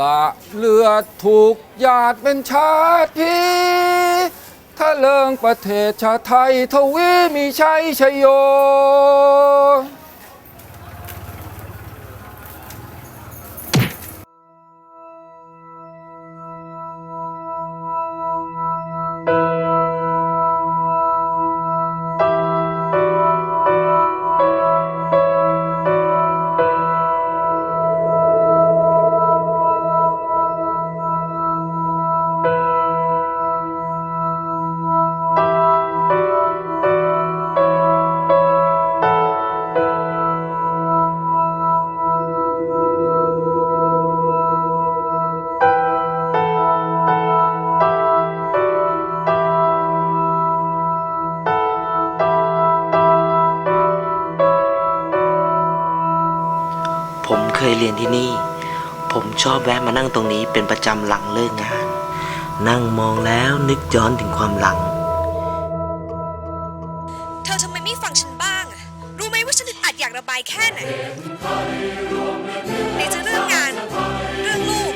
ละเลือดถูกหยาดเป็นชาติพีถ้าเลิงประเทศชาไทยทวีมีชัยชโย เคยเรียนที่นี่ ผมชอบแวะมานั่งตรงนี้เป็นประจำหลังเลิกงาน นั่งมองแล้วนึกย้อนถึงความหลัง เธอทำไมไม่ฟังฉันบ้างอะรู้ไหมว่าฉันอึดอัดอยากระบายแค่ไหนไหนจะเรื่องงาน เรื่องลูก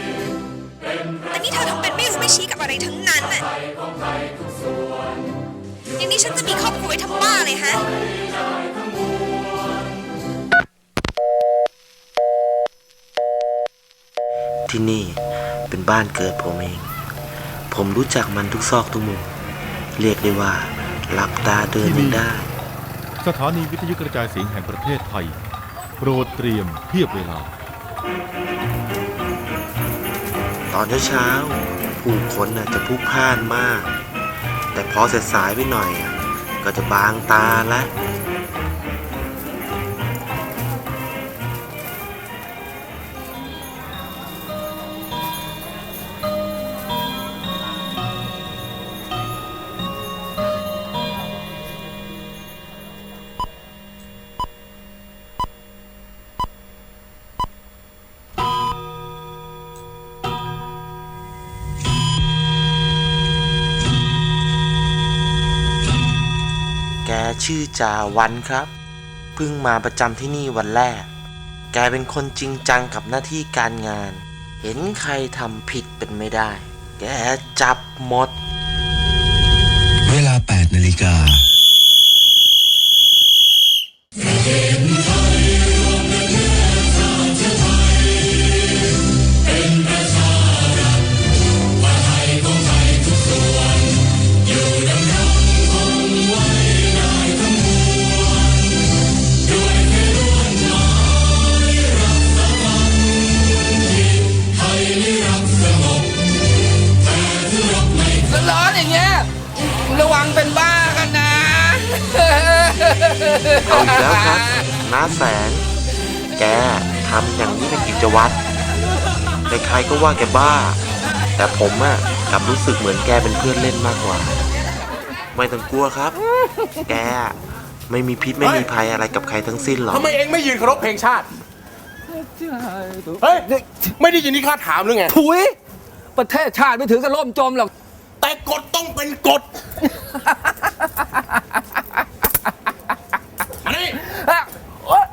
แต่นี่เธอทำเป็นไม่รู้ไม่ชี้กับอะไรทั้งนั้นน่ะอย่างนี้ฉันจะมีครอบครัวไว้ทำบ้าเลยฮะ ที่นี่เป็นบ้านเกิดผมเอง ผมรู้จักมันทุกซอกทุกมุม เรียกได้ว่าหลับตาเดินยังได้ สถานีวิทยุกระจายเสียงแห่งประเทศไทย โปรดเตรียมเทียบเวลา ตอนเช้าๆผู้คนน่ะจะพลุกพล่านมาก แต่พอเสร็จสายไปหน่อยอะก็จะบางตาละ ชื่อจาวันครับ เพิ่งมาประจำที่นี่วันแรก แกเป็นคนจริงจังกับหน้าที่การงาน เห็นใครทำผิดเป็นไม่ได้ แกจับหมด เวลา8นาฬิกา แสง แกทำอย่างนี้เป็นกิจวัตรใครๆก็ว่าแกบ้า แต่ผมอะกลับรู้สึกเหมือนแกเป็นเพื่อนเล่นมากกว่า ไม่ต้องกลัวครับ แกไม่มีพิษไม่มีภัยอะไรกับใครทั้งสิ้นหรอกทำไมเองไม่ยืนเคารพเพลงชาติ เฮ้ย ไม่ได้ยินที่ข้าถามหรือไง ถุย ประเทศชาติไม่ถือกับล่มจมหรอก แต่กฎต้องเป็นกฎ อันนี้ อะโอ๊ย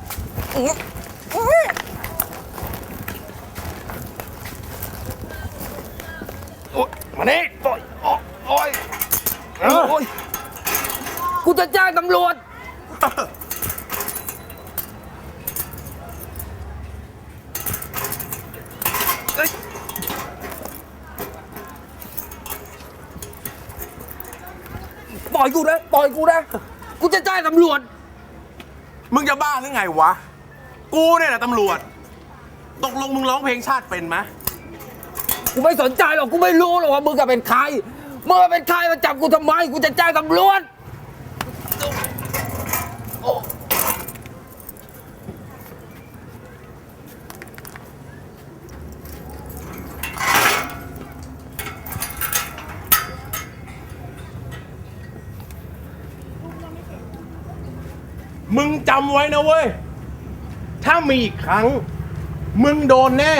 มานี่ โอ๊ยโอ๊ยโอ๊ยโอ๊ยกูจะแจ้งตำรวจ ปล่ อยกูนะปล่อยกูนะกูจะแจ้งตำรวจ มึงจะบ้าหรือไงวะ กูเนี่ยนะตำรวจ ตกลงมึงร้องเพลงชาติเป็นไหมกูไม่สนใจหรอกกูไม่รู้หรอกว่ามึงจะเป็นใครมึงเป็นใครมาจับกูทำไมกูจะแจ้งตำรวจ มึงจำไว้นะเว้ย ถ้ามีอีกครั้ง มึงโดนแน่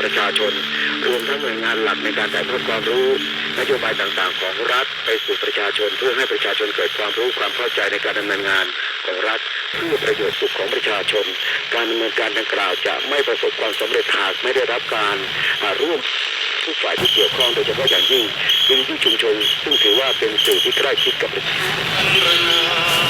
ประชาชน รวมทั้งหน่วยงานหลักในการถ่ายทอดความรู้ นโยบายต่างๆ ของรัฐ ไปสู่ประชาชน เพื่อให้ประชาชนเกิดความรู้ความเข้าใจในการดำเนินงานของรัฐเพื่อประโยชน์สุขของประชาชน การดำเนินการดังกล่าวจะไม่ประสบความสำเร็จหากไม่ได้รับการร่วมทุกฝ่ายที่เกี่ยวข้องโดยเฉพาะอย่างยิ่งพื้นที่ชุมชน ซึ่งถือว่าเป็นสื่อที่ใกล้ชิดกับประชาชน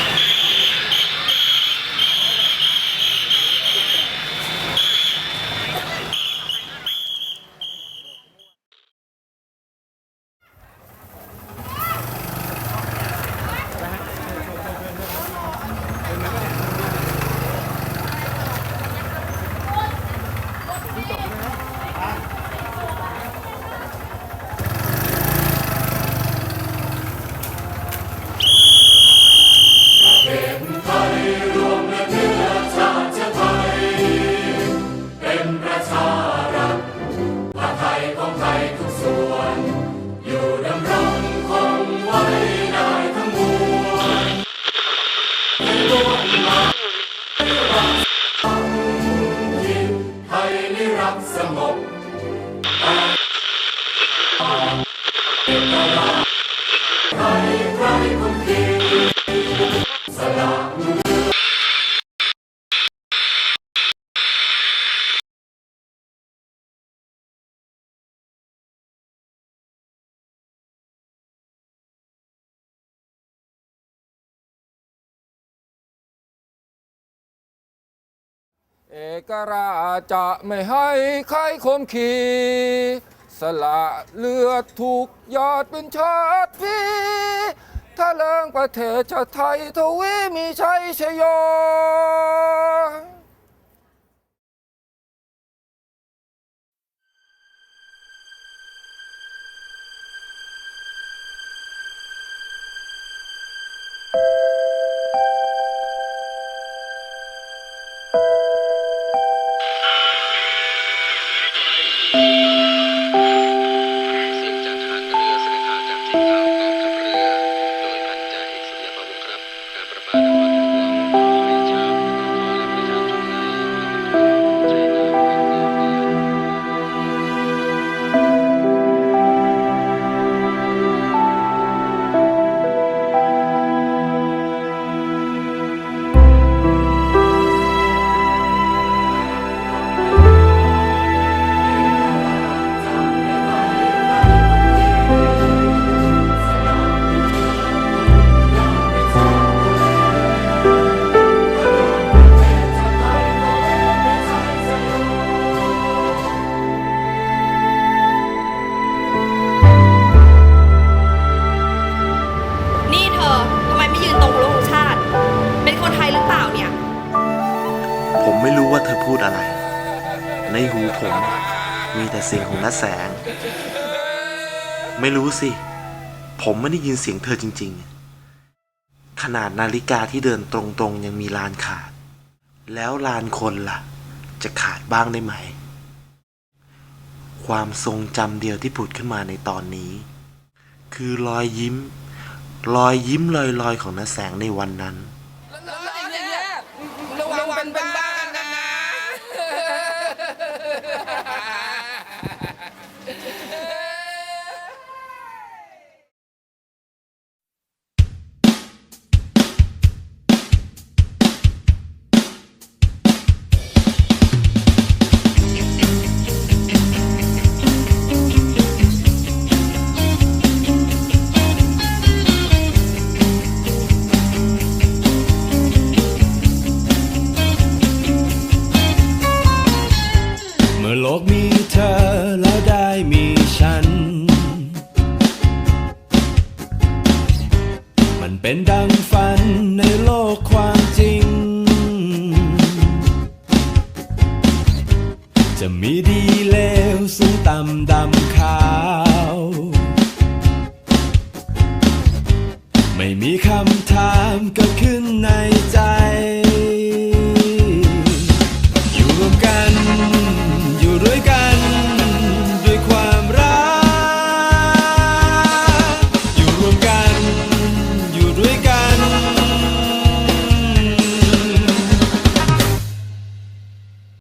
เอกราชจะไม่ให้ใครคมขีสละเลือดถูกยอดเป็นชาติพีถ้าเลิงประเทศชาติไทยทวีมีชัยชโย หูผมมีแต่เสียงของน้าแสง ไม่รู้สิ ผมไม่ได้ยินเสียงเธอจริง ๆ ขนาดนาฬิกาที่เดินตรงๆ ยังมีลานขาด แล้วลานคนล่ะ จะขาดบ้างได้ไหม ความทรงจำเดียวที่ผุดขึ้นมาในตอนนี้ คือรอยยิ้ม รอยยิ้มลอยๆของน้าแสงในวันนั้น เป็นดังฝันในโลกความจริง จะมีดีเลวสูงต่ำดำขาว ไม่มีคำถามเกิดขึ้นในใจ อยู่รวมกัน